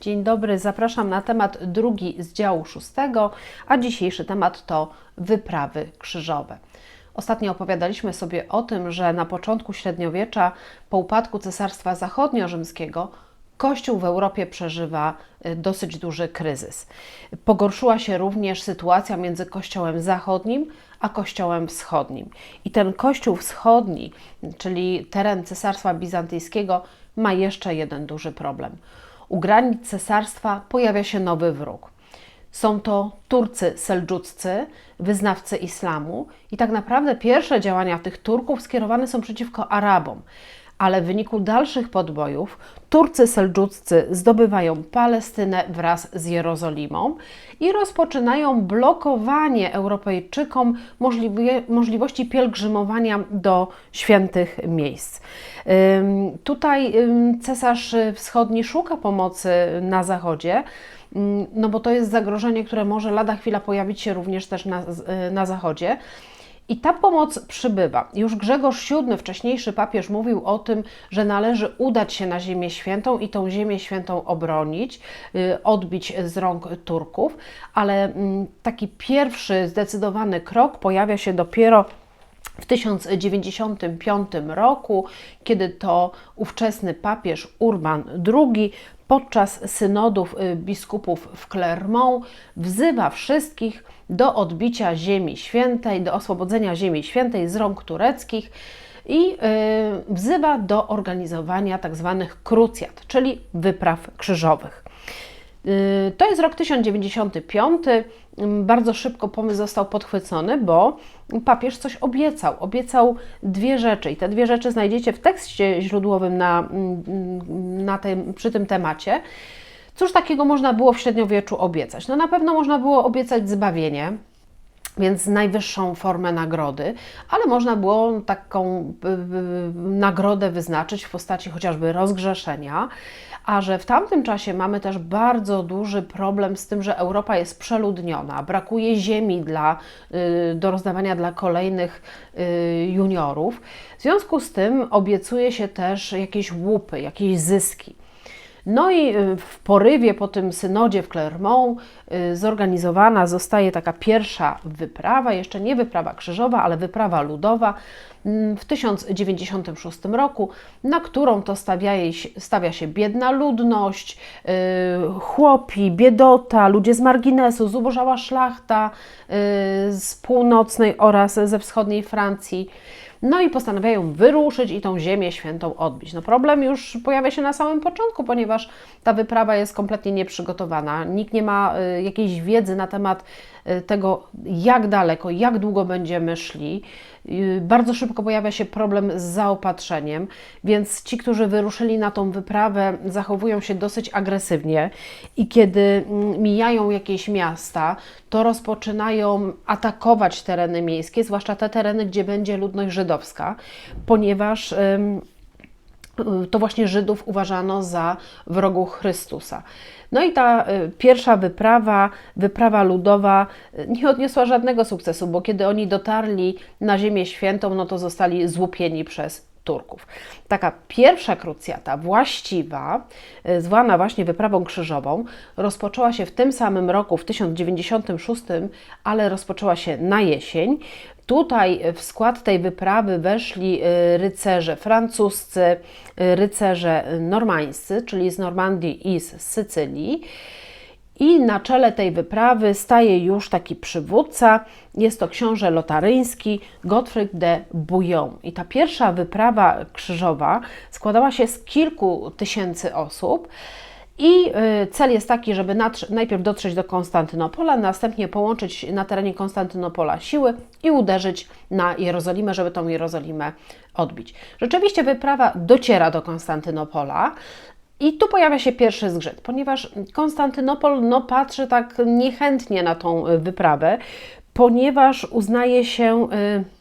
Dzień dobry, zapraszam na temat drugi z działu szóstego, a dzisiejszy temat to wyprawy krzyżowe. Ostatnio opowiadaliśmy sobie o tym, że na początku średniowiecza, po upadku Cesarstwa Zachodnio-Rzymskiego, Kościół w Europie przeżywa y, dosyć duży kryzys. Pogorszyła się również sytuacja między Kościołem Zachodnim a Kościołem Wschodnim. I ten Kościół Wschodni, czyli teren Cesarstwa Bizantyjskiego, ma jeszcze jeden duży problem. U granic cesarstwa pojawia się nowy wróg. Są to Turcy seldżuccy, wyznawcy islamu, i tak naprawdę pierwsze działania tych Turków skierowane są przeciwko Arabom. Ale w wyniku dalszych podbojów Turcy seldżuccy zdobywają Palestynę wraz z Jerozolimą i rozpoczynają blokowanie Europejczykom możliwie, możliwości pielgrzymowania do świętych miejsc. Tutaj cesarz wschodni szuka pomocy na zachodzie, no bo to jest zagrożenie, które może lada chwila pojawić się również też na, na zachodzie. I ta pomoc przybywa. Już Grzegorz VII, wcześniejszy papież, mówił o tym, że należy udać się na Ziemię Świętą i tą Ziemię Świętą obronić, y, odbić z rąk Turków, ale mm, taki pierwszy zdecydowany krok pojawia się dopiero w 1095 roku, kiedy to ówczesny papież Urban II podczas synodów y, biskupów w Clermont wzywa wszystkich do odbicia Ziemi Świętej, do oswobodzenia Ziemi Świętej z rąk tureckich i y, wzywa do organizowania tzw. Tak krucjat, czyli wypraw krzyżowych. Y, to jest rok 1095. Bardzo szybko pomysł został podchwycony, bo papież coś obiecał. Obiecał dwie rzeczy, i te dwie rzeczy znajdziecie w tekście źródłowym na, na tym, przy tym temacie. Cóż takiego można było w średniowieczu obiecać? No na pewno można było obiecać zbawienie, więc najwyższą formę nagrody, ale można było taką nagrodę wyznaczyć w postaci chociażby rozgrzeszenia, a że w tamtym czasie mamy też bardzo duży problem z tym, że Europa jest przeludniona, brakuje ziemi dla, y, do rozdawania dla kolejnych y, juniorów. W związku z tym obiecuje się też jakieś łupy, jakieś zyski. No i y, w porywie po tym synodzie w Clermont y, zorganizowana zostaje taka pierwsza wyprawa, jeszcze nie wyprawa krzyżowa, ale wyprawa ludowa mm, w 1096 roku, na którą to stawia, stawia się biedna ludność, y, chłopi, biedota, ludzie z marginesu, zubożała szlachta z północnej oraz ze wschodniej Francji. No i postanawiają wyruszyć i tą ziemię świętą odbić. No problem już pojawia się na samym początku, ponieważ ta wyprawa jest kompletnie nieprzygotowana. Nikt nie ma y, jakiejś wiedzy na temat tego, jak daleko, jak długo będziemy szli. Y, bardzo szybko pojawia się problem z zaopatrzeniem, więc ci, którzy wyruszyli na tą wyprawę, zachowują się dosyć agresywnie i kiedy mm, mijają jakieś miasta, to rozpoczynają atakować tereny miejskie, zwłaszcza te tereny, gdzie będzie ludność żydowska, ponieważ to właśnie Żydów uważano za wrogów Chrystusa. No i ta y, pierwsza wyprawa, wyprawa ludowa, y, nie odniosła żadnego sukcesu, bo kiedy oni dotarli na Ziemię Świętą, no to zostali złupieni przez Turków. Taka pierwsza krucjata właściwa, y, zwana właśnie wyprawą krzyżową, rozpoczęła się w tym samym roku, w 1096, ale rozpoczęła się na jesień. Tutaj w skład tej wyprawy weszli y, rycerze francuscy, y, rycerze normańscy, czyli z Normandii i z Sycylii. I na czele tej wyprawy staje już taki przywódca, jest to książę lotaryński Gottfried de Bouillon. I ta pierwsza wyprawa krzyżowa składała się z kilku tysięcy osób. I y, cel jest taki, żeby najpierw dotrzeć do Konstantynopola, następnie połączyć na terenie Konstantynopola siły i uderzyć na Jerozolimę, żeby tą Jerozolimę odbić. Rzeczywiście wyprawa dociera do Konstantynopola. I tu pojawia się pierwszy zgrzyt, ponieważ Konstantynopol no, patrzy tak niechętnie na tą y, wyprawę, ponieważ uznaje się. Yy,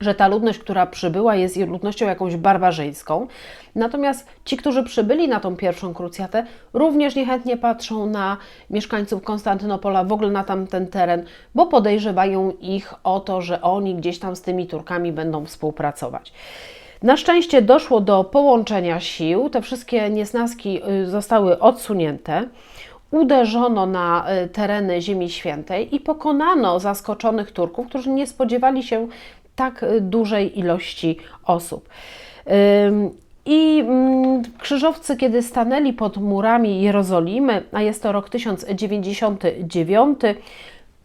że ta ludność, która przybyła, jest ludnością jakąś barbarzyńską. Natomiast ci, którzy przybyli na tą pierwszą krucjatę, również niechętnie patrzą na mieszkańców Konstantynopola, w ogóle na tamten teren, bo podejrzewają ich o to, że oni gdzieś tam z tymi Turkami będą współpracować. Na szczęście doszło do połączenia sił, te wszystkie niesnaski y, zostały odsunięte. Uderzono na y, tereny Ziemi Świętej i pokonano zaskoczonych Turków, którzy nie spodziewali się tak y, dużej ilości osób. I mm, krzyżowcy, kiedy stanęli pod murami Jerozolimy, a jest to rok 1099,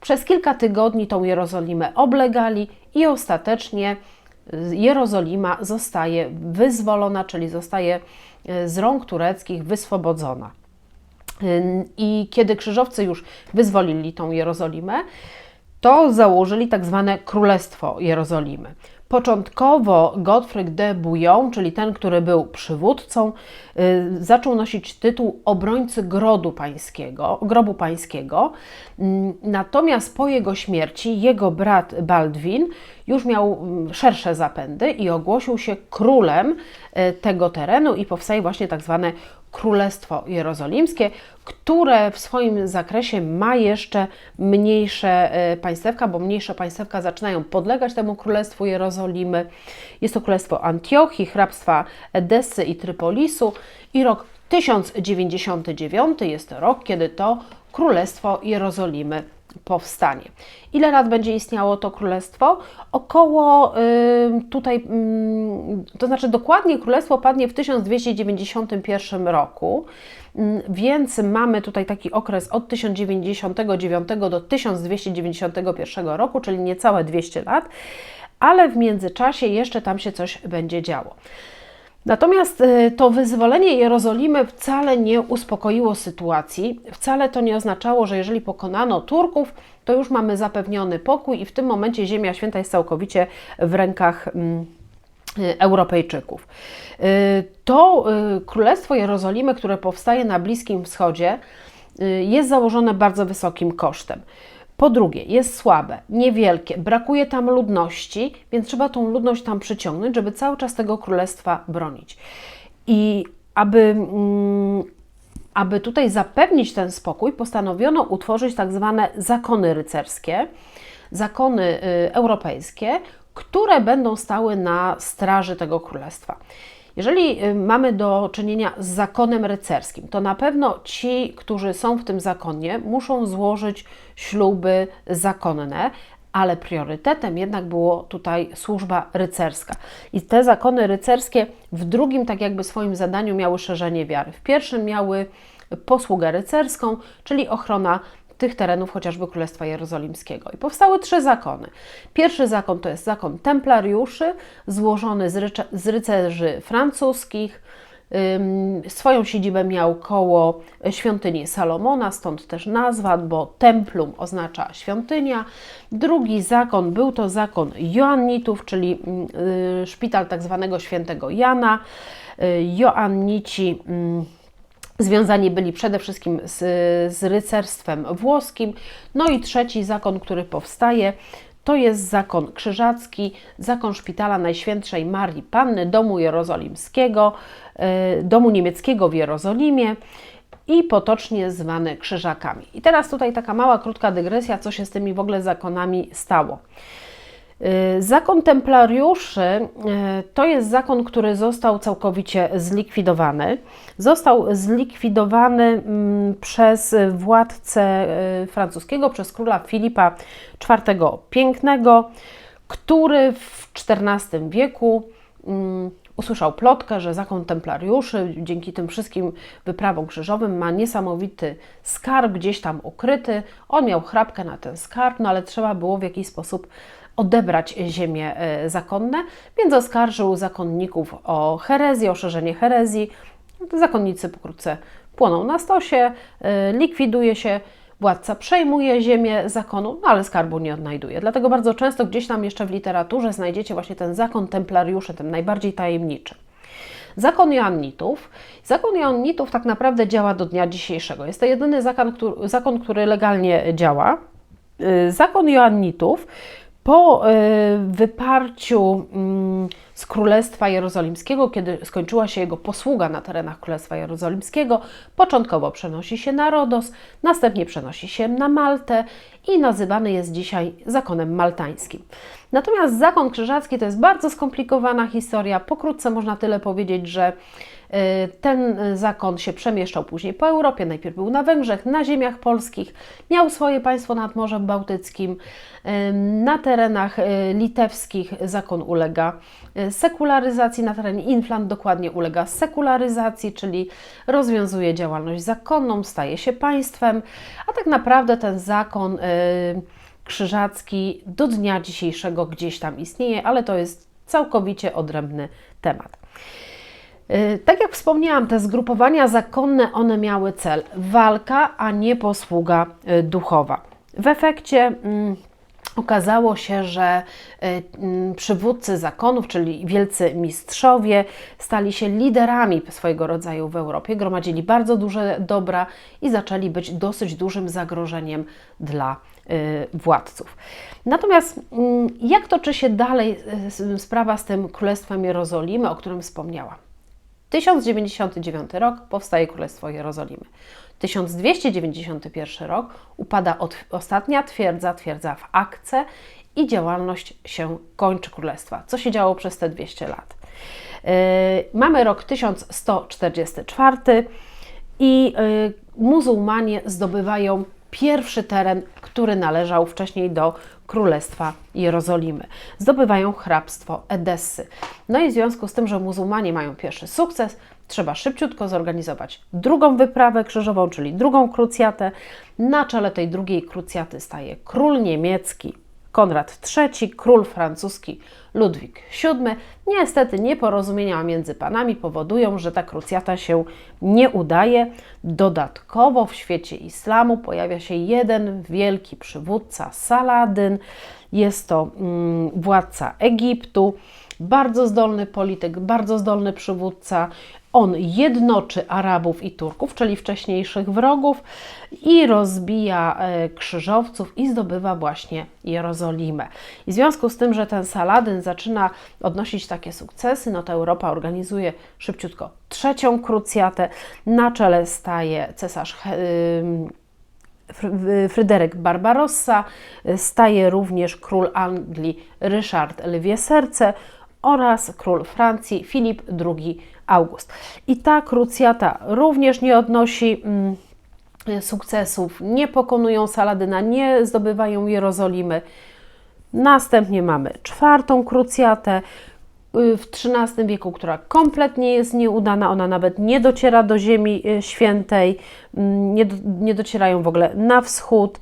przez kilka tygodni tą Jerozolimę oblegali i ostatecznie Jerozolima zostaje wyzwolona, czyli zostaje e, z rąk tureckich wyswobodzona. I kiedy krzyżowcy już wyzwolili tą Jerozolimę, to założyli tak zwane Królestwo Jerozolimy. Początkowo Gottfried de Bouillon, czyli ten, który był przywódcą, y, zaczął nosić tytuł obrońcy grodu pańskiego, grobu pańskiego. Mm, Natomiast po jego śmierci jego brat Baldwin już miał mm, szersze zapędy i ogłosił się królem y, tego terenu i powstaje właśnie tak zwane Królestwo Jerozolimskie, które w swoim zakresie ma jeszcze mniejsze e, państewka, bo mniejsze państewka zaczynają podlegać temu Królestwu Jerozolimy. Jest to Królestwo Antiochii, hrabstwa Edessy i Trypolisu i rok 1099 jest rok, kiedy to Królestwo Jerozolimy powstanie. Ile lat będzie istniało to królestwo? Około y, tutaj, y, to znaczy dokładnie królestwo padnie w 1291 roku, y, więc mamy tutaj taki okres od 1099 do 1291 roku, czyli niecałe 200 lat, ale w międzyczasie jeszcze tam się coś będzie działo. Natomiast y, to wyzwolenie Jerozolimy wcale nie uspokoiło sytuacji, wcale to nie oznaczało, że jeżeli pokonano Turków, to już mamy zapewniony pokój i w tym momencie Ziemia Święta jest całkowicie w rękach mm, y, Europejczyków. Y, To Królestwo Jerozolimy, które powstaje na Bliskim Wschodzie, jest założone bardzo wysokim kosztem. Po drugie, jest słabe, niewielkie, brakuje tam ludności, więc trzeba tą ludność tam przyciągnąć, żeby cały czas tego królestwa bronić. I aby, mm, aby tutaj zapewnić ten spokój, postanowiono utworzyć tak zwane zakony rycerskie, zakony y, europejskie, które będą stały na straży tego królestwa. Jeżeli y, mamy do czynienia z zakonem rycerskim, to na pewno ci, którzy są w tym zakonie, muszą złożyć śluby zakonne, ale priorytetem jednak było tutaj służba rycerska. I te zakony rycerskie w drugim, tak jakby swoim zadaniu, miały szerzenie wiary. W pierwszym miały posługę rycerską, czyli ochrona tych terenów, chociażby Królestwa Jerozolimskiego. I powstały trzy zakony. Pierwszy zakon to jest zakon templariuszy, złożony z, z rycerzy francuskich. Swoją siedzibę miał koło świątyni Salomona, stąd też nazwa, bo templum oznacza świątynia. Drugi zakon był to zakon Joannitów, czyli yy, szpital tak zwanego świętego Jana. Yy, Joannici. Związani byli przede wszystkim z, z rycerstwem włoskim. No i trzeci zakon, który powstaje, to jest zakon krzyżacki, zakon szpitala Najświętszej Marii Panny, domu jerozolimskiego, e, domu niemieckiego w Jerozolimie i potocznie zwany krzyżakami. I teraz tutaj taka mała, krótka dygresja, co się z tymi w ogóle zakonami stało. Y, zakon templariuszy y, to jest zakon, który został całkowicie zlikwidowany. Został zlikwidowany mm, przez władcę y, francuskiego, przez króla Filipa IV Pięknego, który w XIV wieku mm, usłyszał plotkę, że zakon templariuszy dzięki tym wszystkim wyprawom krzyżowym ma niesamowity skarb gdzieś tam ukryty. On miał chrapkę na ten skarb, no ale trzeba było w jakiś sposób odebrać ziemie e, zakonne, więc oskarżył zakonników o herezję, o szerzenie herezji. Zakonnicy pokrótce płoną na stosie, e, likwiduje się, władca przejmuje ziemię zakonu, no ale skarbu nie odnajduje. Dlatego bardzo często gdzieś tam jeszcze w literaturze znajdziecie właśnie ten zakon templariuszy, ten najbardziej tajemniczy. Zakon Joannitów. Zakon Joannitów tak naprawdę działa do dnia dzisiejszego. Jest to jedyny zakon, który, zakon, który legalnie działa. Y, zakon Joannitów Po y, wyparciu mm, z Królestwa Jerozolimskiego, kiedy skończyła się jego posługa na terenach Królestwa Jerozolimskiego, początkowo przenosi się na Rodos, następnie przenosi się na Maltę i nazywany jest dzisiaj zakonem maltańskim. Natomiast zakon krzyżacki to jest bardzo skomplikowana historia. Pokrótce można tyle powiedzieć, że ten zakon się przemieszczał później po Europie. Najpierw był na Węgrzech, na ziemiach polskich, miał swoje państwo nad Morzem Bałtyckim. Y, Na terenach y, litewskich zakon ulega y, sekularyzacji, na terenie Inflant dokładnie ulega sekularyzacji, czyli rozwiązuje działalność zakonną, staje się państwem, a tak naprawdę ten zakon y, krzyżacki do dnia dzisiejszego gdzieś tam istnieje, ale to jest całkowicie odrębny temat. Y, Tak jak wspomniałam, te zgrupowania zakonne, one miały cel walka, a nie posługa y, duchowa. W efekcie mm, okazało się, że y, mm, przywódcy zakonów, czyli wielcy mistrzowie, stali się liderami swojego rodzaju w Europie, gromadzili bardzo duże dobra i zaczęli być dosyć dużym zagrożeniem dla władców. Natomiast mm, jak toczy się dalej sprawa z tym Królestwem Jerozolimy, o którym wspomniałam? 1099 rok powstaje Królestwo Jerozolimy. 1291 rok upada od, ostatnia twierdza, twierdza w Akce i działalność się kończy królestwa. Co się działo przez te 200 lat? Yy, mamy rok 1144 i yy, muzułmanie zdobywają pierwszy teren, który należał wcześniej do Królestwa Jerozolimy. Zdobywają hrabstwo Edessy. No i w związku z tym, że muzułmanie mają pierwszy sukces, trzeba szybciutko zorganizować drugą wyprawę krzyżową, czyli drugą krucjatę. Na czele tej drugiej krucjaty staje król niemiecki Konrad III, król francuski Ludwik VII. Niestety nieporozumienia między panami powodują, że ta krucjata się nie udaje. Dodatkowo w świecie islamu pojawia się jeden wielki przywódca, Saladyn. Jest to mm, władca Egiptu, bardzo zdolny polityk, bardzo zdolny przywódca. On jednoczy Arabów i Turków, czyli wcześniejszych wrogów, i rozbija e, krzyżowców i zdobywa właśnie Jerozolimę. I w związku z tym, że ten Saladyn zaczyna odnosić takie sukcesy, no to Europa organizuje szybciutko trzecią krucjatę. Na czele staje cesarz Fryderyk Barbarossa, staje również król Anglii Ryszard Lwie Serce oraz król Francji Filip II August. I ta krucjata również nie odnosi mm, sukcesów, nie pokonują Saladyna, nie zdobywają Jerozolimy. Następnie mamy czwartą krucjatę y, w XIII wieku, która kompletnie jest nieudana, ona nawet nie dociera do Ziemi y, Świętej, mm, nie, do, nie docierają w ogóle na wschód.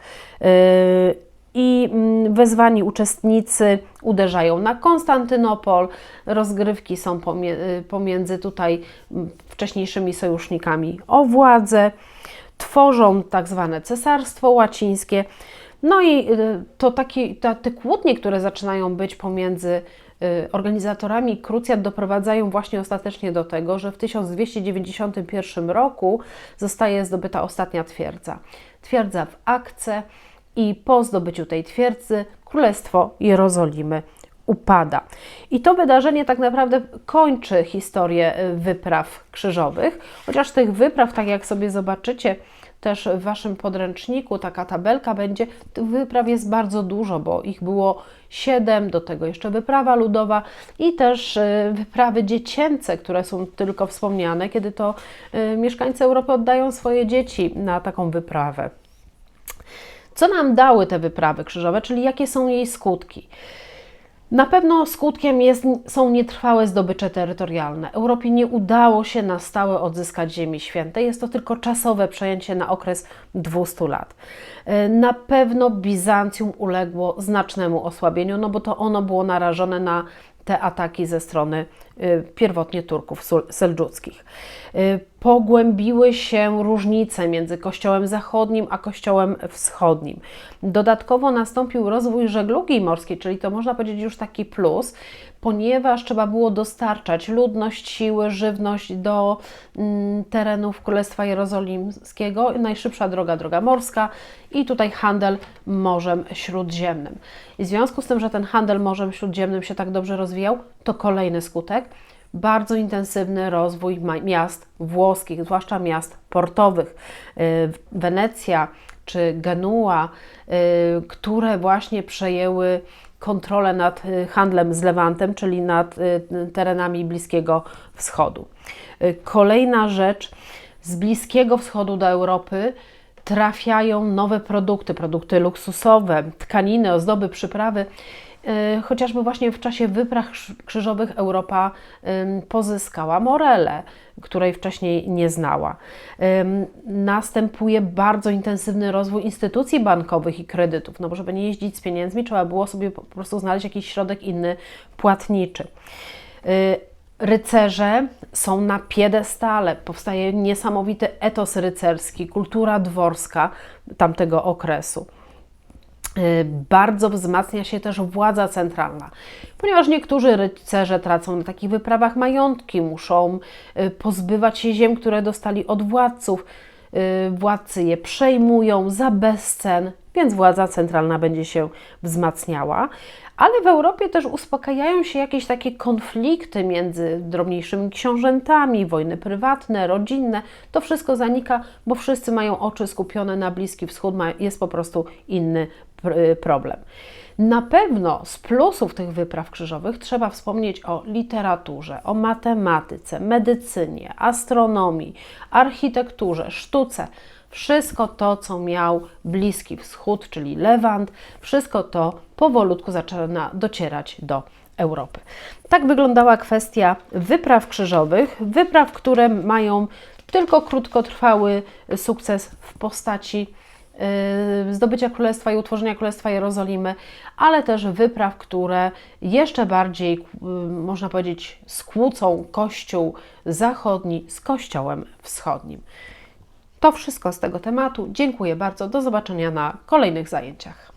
I mm, wezwani uczestnicy uderzają na Konstantynopol. Rozgrywki są y, pomiędzy tutaj mm, wcześniejszymi sojusznikami o władzę tworzą tak zwane cesarstwo łacińskie. No i y, to takie, ta, te kłótnie, które zaczynają być pomiędzy y, organizatorami krucjat, doprowadzają właśnie ostatecznie do tego, że w 1291 roku zostaje zdobyta ostatnia twierdza. Twierdza w Akce i po zdobyciu tej twierdzy Królestwo Jerozolimy upada. I to wydarzenie tak naprawdę kończy historię y, wypraw krzyżowych, chociaż tych wypraw, tak jak sobie zobaczycie, też w Waszym podręczniku taka tabelka będzie, tych wypraw jest bardzo dużo, bo ich było siedem, do tego jeszcze wyprawa ludowa i też y, wyprawy dziecięce, które są tylko wspomniane, kiedy to y, mieszkańcy Europy oddają swoje dzieci na taką wyprawę. Co nam dały te wyprawy krzyżowe, czyli jakie są jej skutki? Na pewno skutkiem jest, są nietrwałe zdobycze terytorialne. Europie nie udało się na stałe odzyskać Ziemi Świętej. Jest to tylko czasowe przejęcie na okres 200 lat. E, Na pewno Bizancjum uległo znacznemu osłabieniu, no bo to ono było narażone na te ataki ze strony pierwotnie Turków seldżuckich. Y, Pogłębiły się różnice między Kościołem Zachodnim a Kościołem Wschodnim. Dodatkowo nastąpił rozwój żeglugi morskiej, czyli to można powiedzieć już taki plus, ponieważ trzeba było dostarczać ludność, siły, żywność do mm, terenów Królestwa Jerozolimskiego. Najszybsza droga, droga morska i tutaj handel Morzem Śródziemnym. I w związku z tym, że ten handel Morzem Śródziemnym się tak dobrze rozwijał, to kolejny skutek bardzo intensywny rozwój miast włoskich, zwłaszcza miast portowych. Y, Wenecja czy Genua, y, które właśnie przejęły kontrolę nad y, handlem z Lewantem, czyli nad terenami Bliskiego Wschodu. Kolejna rzecz, z Bliskiego Wschodu do Europy trafiają nowe produkty, produkty luksusowe, tkaniny, ozdoby, przyprawy. Y, Chociażby właśnie w czasie wypraw krz- krzyżowych Europa pozyskała morelę, której wcześniej nie znała. Następuje bardzo intensywny rozwój instytucji bankowych i kredytów, no bo żeby nie jeździć z pieniędzmi, trzeba było sobie po prostu znaleźć jakiś środek inny płatniczy. Y, Rycerze są na piedestale, powstaje niesamowity etos rycerski, kultura dworska tamtego okresu. Y, Bardzo wzmacnia się też władza centralna, ponieważ niektórzy rycerze tracą na takich wyprawach majątki, muszą y, pozbywać się ziem, które dostali od władców. Y, Władcy je przejmują za bezcen, więc władza centralna będzie się wzmacniała. Ale w Europie też uspokajają się jakieś takie konflikty między drobniejszymi książętami, wojny prywatne, rodzinne. To wszystko zanika, bo wszyscy mają oczy skupione na Bliski Wschód, jest po prostu inny problem. Na pewno z plusów tych wypraw krzyżowych trzeba wspomnieć o literaturze, o matematyce, medycynie, astronomii, architekturze, sztuce. Wszystko to, co miał Bliski Wschód, czyli Lewant, wszystko to powolutku zaczyna docierać do Europy. Tak wyglądała kwestia wypraw krzyżowych, wypraw, które mają tylko krótkotrwały sukces w postaci zdobycia Królestwa i utworzenia Królestwa Jerozolimy, ale też wypraw, które jeszcze bardziej, yy, można powiedzieć, skłócą Kościół zachodni z Kościołem wschodnim. To wszystko z tego tematu. Dziękuję bardzo. Do zobaczenia na kolejnych zajęciach.